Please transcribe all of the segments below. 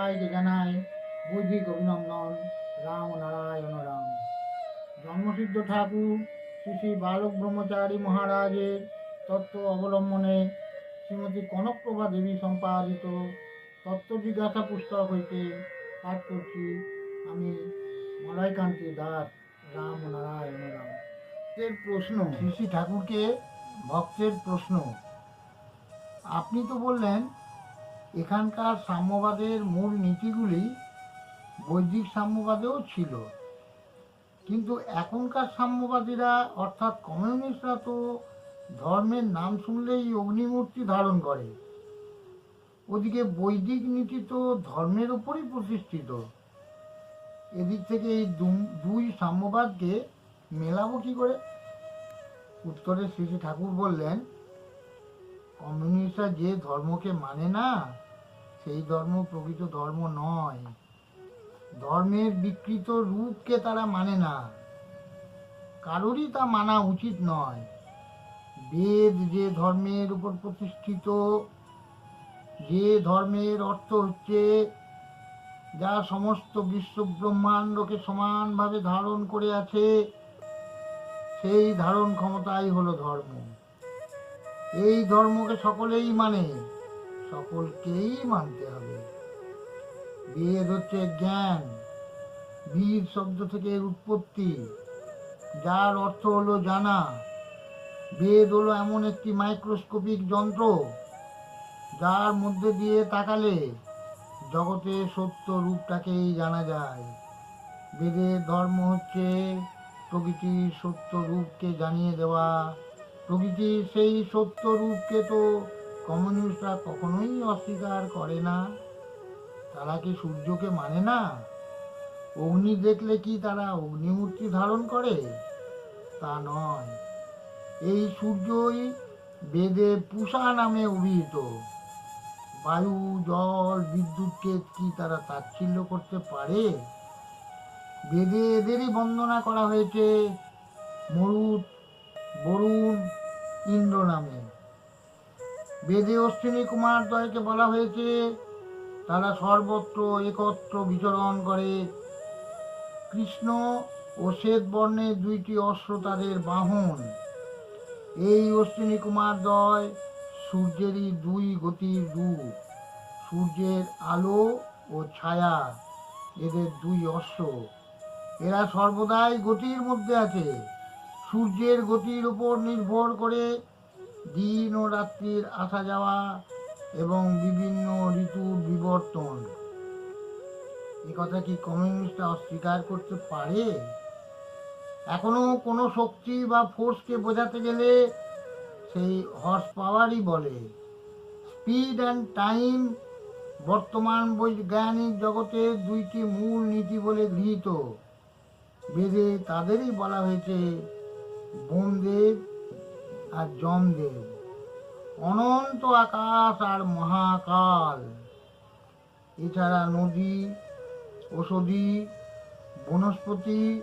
জানায় বৈদিক অভিনন্দন রাম নারায়ণ রাম। জন্মসিদ্ধ ঠাকুর, শ্রী শ্রী বালক ব্রহ্মচারী মহারাজের তত্ত্ব অবলম্বনে শ্রীমতী কনকপ্রভা দেবী সম্পাদিত তত্ত্ব জিজ্ঞাসা পুস্তক হইতে পাঠ করছি আমি মলয়কান্তি দাস, রাম নারায়ণ রাম। ভক্তের প্রশ্ন, শ্রী শ্রী ঠাকুরকে ভক্তের প্রশ্ন। আপনি তো বললেন এখানকার সাম্যবাদের মূল নীতিগুলি বৈদিক সাম্যবাদেও ছিল। কিন্তু এখনকার সাম্যবাদীরা, অর্থাৎ কমিউনিস্টরা তো ধর্মের নাম শুনলেই অগ্নিমূর্তি ধারণ করে। ওদিকে বৈদিক নীতি তো ধর্মের উপরই প্রতিষ্ঠিত। এদিক থেকে এই দুই সাম্যবাদকে মেলাবো কী করে? উত্তরে শ্রী ঠাকুর বললেন কমিউনিস্টরা যে ধর্মকে মানে না, সেই ধর্ম প্রকৃত ধর্ম নয়। ধর্মের বিকৃত রূপকে তারা মানে না। কারোরই তা মানা উচিত নয়। বেদ যে ধর্মের উপর প্রতিষ্ঠিত, যে ধর্মের অর্থ হচ্ছে যা সমস্ত বিশ্ব ব্রহ্মাণ্ডকে সমানভাবে ধারণ করে আছে, সেই ধারণ ক্ষমতাই হলো ধর্ম। এই ধর্মকে সকলেই মানে সকলকেই মানতে হবে। বেদ হচ্ছে জ্ঞান, বীর শব্দ থেকে এর উৎপত্তি। যার অর্থ হলো জানা। বেদ হলো এমন একটি মাইক্রোস্কোপিক যন্ত্র, যার মধ্যে দিয়ে তাকালে জগতে সত্য রূপটাকেই জানা যায়। বেদের ধর্ম হচ্ছে প্রকৃতির সত্য রূপকে জানিয়ে দেওয়া। প্রকৃতির সেই সত্য রূপকে তো কমিউনিস্টরা কখনোই অস্বীকার করে না। তারা কি সূর্যকে মানে না? অগ্নি দেখলে কি তারা অগ্নিমূর্তি ধারণ করে? তা নয়। এই সূর্যই বেদে পুষা নামে অভিহিত। বায়ু, জল বিদ্যুৎকে কি তারা তাচ্ছিল্য করতে পারে? বেদে এদেরই বন্দনা করা হয়েছে। মরুত বরুণ ইন্দ্র নামে বেদে অশ্বিনী কুমার দ্বয়কে বলা হয়েছে, তারা সর্বত্র একত্র বিচরণ করে। কৃষ্ণ ও শ্বেত বর্ণের দুইটি অশ্ব তাদের বাহন। এই অশ্বিনী কুমার দ্বয় সূর্যেরই দুই গতির রূপ, সূর্যের আলো ও ছায়া, এদের দুই অশ্ব এরা সর্বদাই গতির মধ্যে আছে। সূর্যের গতির উপর নির্ভর করে দিন ও রাত্রির আসা যাওয়া এবং বিভিন্ন ঋতুর বিবর্তন। এ কথা কি কমিউনিস্টরা অস্বীকার করতে পারে? এখনও কোনো শক্তি বা ফোর্সকে বোঝাতে গেলে সেই হর্স পাওয়ারই বলে। স্পিড অ্যান্ড টাইম বর্তমান বৈজ্ঞানিক জগতে দুইটি মূল নীতি বলে গৃহীত। বেদে তাদেরই বলা হয়েছে বোমদেব আর যমদেব। অনন্ত আকাশ আর মহাকাল। এছাড়া নদী ঔষধি বনস্পতি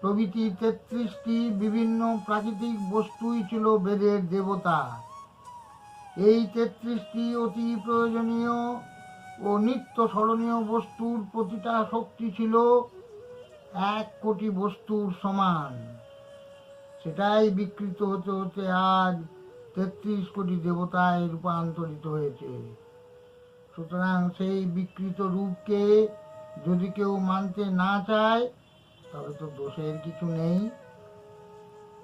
প্রভৃতি তেত্রিশটি বিভিন্ন প্রাকৃতিক বস্তুই ছিল বেদের দেবতা। এই তেত্রিশটি অতি প্রয়োজনীয় ও নিত্য স্মরণীয় বস্তুর প্রতিটা শক্তি ছিল এক কোটি বস্তুর সমান। সেটাই বিকৃত হতে হতে আজ তেত্রিশ কোটি দেবতায় রূপান্তরিত হয়েছে। সুতরাং সেই বিকৃত রূপকে যদি কেউ মানতে না চায়, তবে তো দোষের কিছু নেই।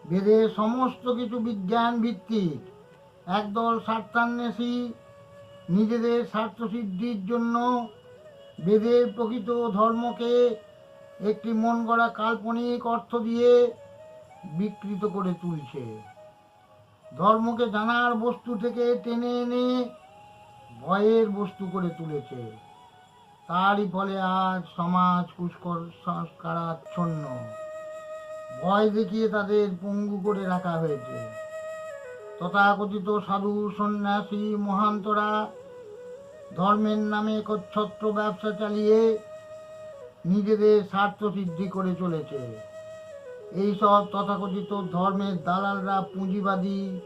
বেদের সমস্ত কিছু বিজ্ঞান ভিত্তিক। একদল স্বার্থান্বেষী নিজেদের স্বার্থসিদ্ধির জন্য বেদের প্রকৃত ধর্মকে একটি মন গড়া কাল্পনিক অর্থ দিয়ে বিকৃত করে তুলছে। ধর্মকে জানার বস্তু থেকে টেনে এনে ভয়ের বস্তু করে তুলেছে। তারই ফলে আজ সমাজ কুস্কর সংস্কারাচ্ছন্ন। ভয় দেখিয়ে তাদের পঙ্গু করে রাখা হয়েছে। তথাকথিত সাধু, সন্ন্যাসী, মহান্তরা ধর্মের নামে কচ্ছত্র ব্যবসা চালিয়ে নিজেদের স্বার্থ সিদ্ধি করে চলেছে। এইসব তথাকথিত ধর্মের দালালরা পুঁজিবাদী,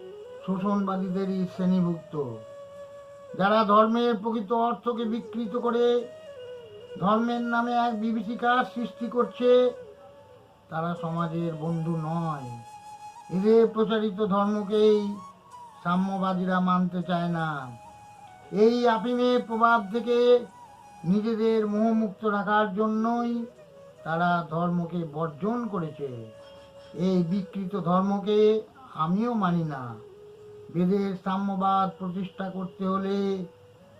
শোষণবাদীদেরই শ্রেণীভুক্ত। যারা ধর্মের প্রকৃত অর্থকে বিকৃত করে, ধর্মের নামে এক বিভীষিকার সৃষ্টি করছে, তারা সমাজের বন্ধু নয়। এদের প্রচারিত ধর্মকেই সাম্যবাদীরা মানতে চায় না। এই আফিমের প্রভাব থেকে নিজেদের মোহমুক্ত রাখার জন্যই তারা ধর্মকে বর্জন করেছে। এই বিকৃত ধর্মকে আমিও মানি না। বেদের সাম্যবাদ প্রতিষ্ঠা করতে হলে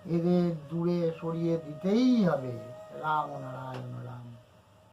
এদের দূরে সরিয়ে দিতেই হবে। রাম নারায়ণ।